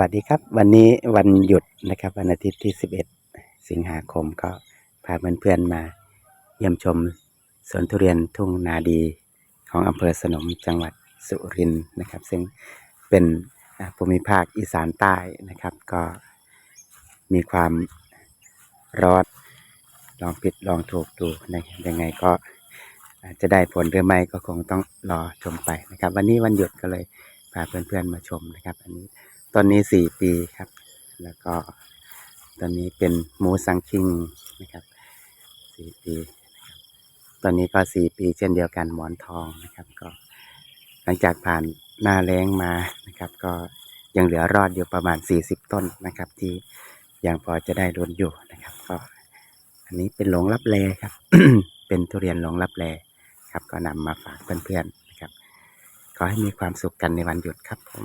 วัสดีครับ วันนี้วันหยุดนะครับ วันอาทิตย์ที่ 11 สิงหาคมก็พาเพื่อนๆมา เยี่ยมชมสวนทุเรียนทุ่งนาดีของอำเภอสนมจังหวัดสุรินทร์นะครับ ซึ่งเป็นภูมิภาคอีสานใต้นะครับ ก็มีความร้อนลองผิดลองถูกดูนะยังไงก็อาจจะได้ผลหรือไม่ก็คงต้องรอชมไปนะครับ วันนี้วันหยุดก็เลยพาเพื่อนๆมาชมนะครับ อันนี้ ต้นนี้สี่ปีครับ แล้วก็ตอนนี้เป็นหมูสังคิงนะครับสี่ปีตอนนี้ก็สี่ปีเช่นเดียวกันหมอนทองนะครับ ก็หลังจากผ่านหน้าแล้งมานะครับ ก็ยังเหลือรอดอยู่ประมาณ 40 ต้นนะครับ ที่ยังพอจะได้ลุ้นอยู่นะครับ ก็ อันนี้เป็นหลงรับแลครับ เป็นทุเรียนหลงรับแลครับ ก็นำมาฝากเพื่อนๆนะครับ ขอให้มีความสุขกันในวันหยุดครับผม